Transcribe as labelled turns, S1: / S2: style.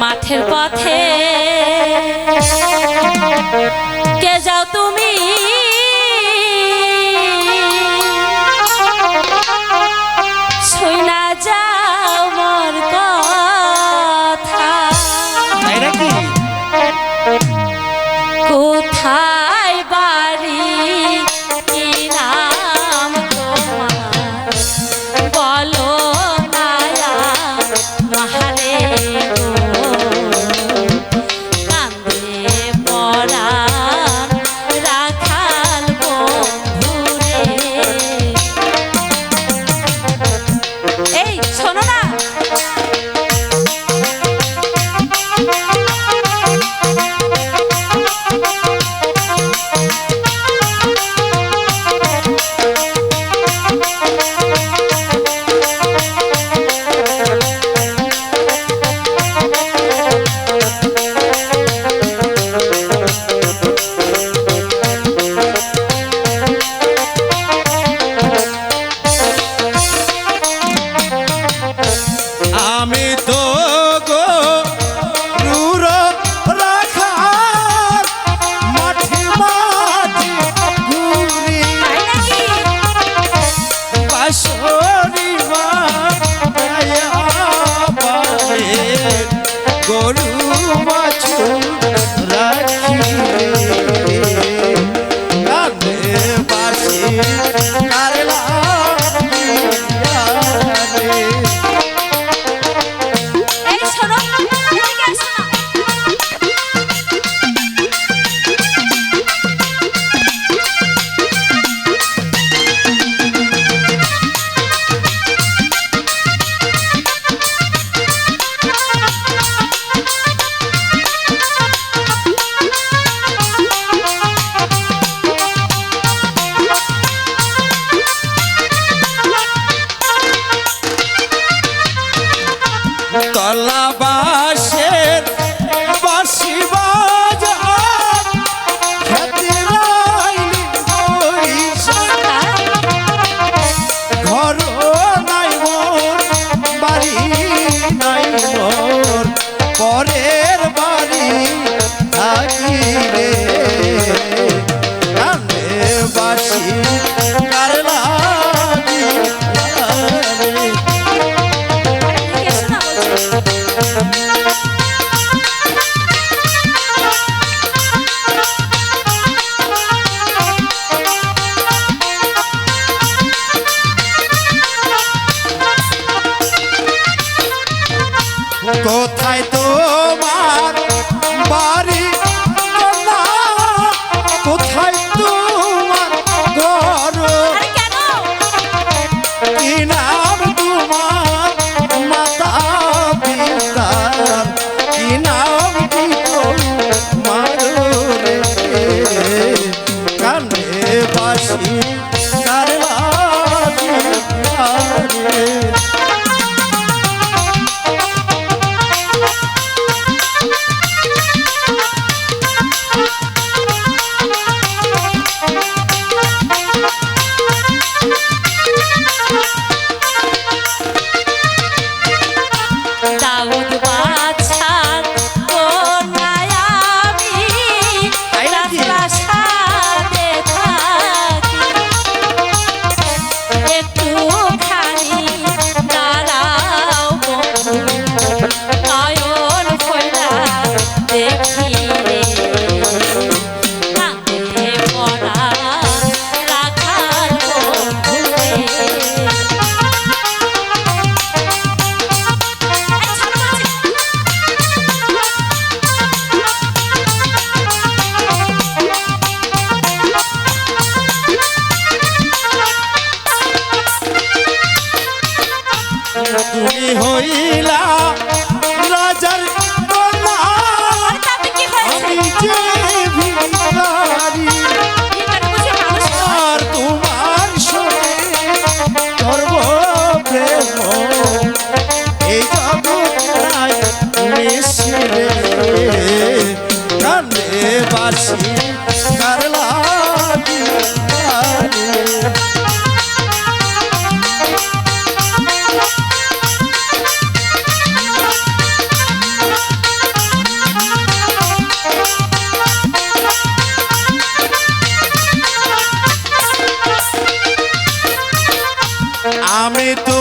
S1: মাঠের পথে। কে কোথায়
S2: তো হইলা রাজার আমি যে ভিখারি, আর তোমার সঙ্গে ধর্ম প্রেম এই জগৎ মিশিরে কানে বাসিয়ে আমি তো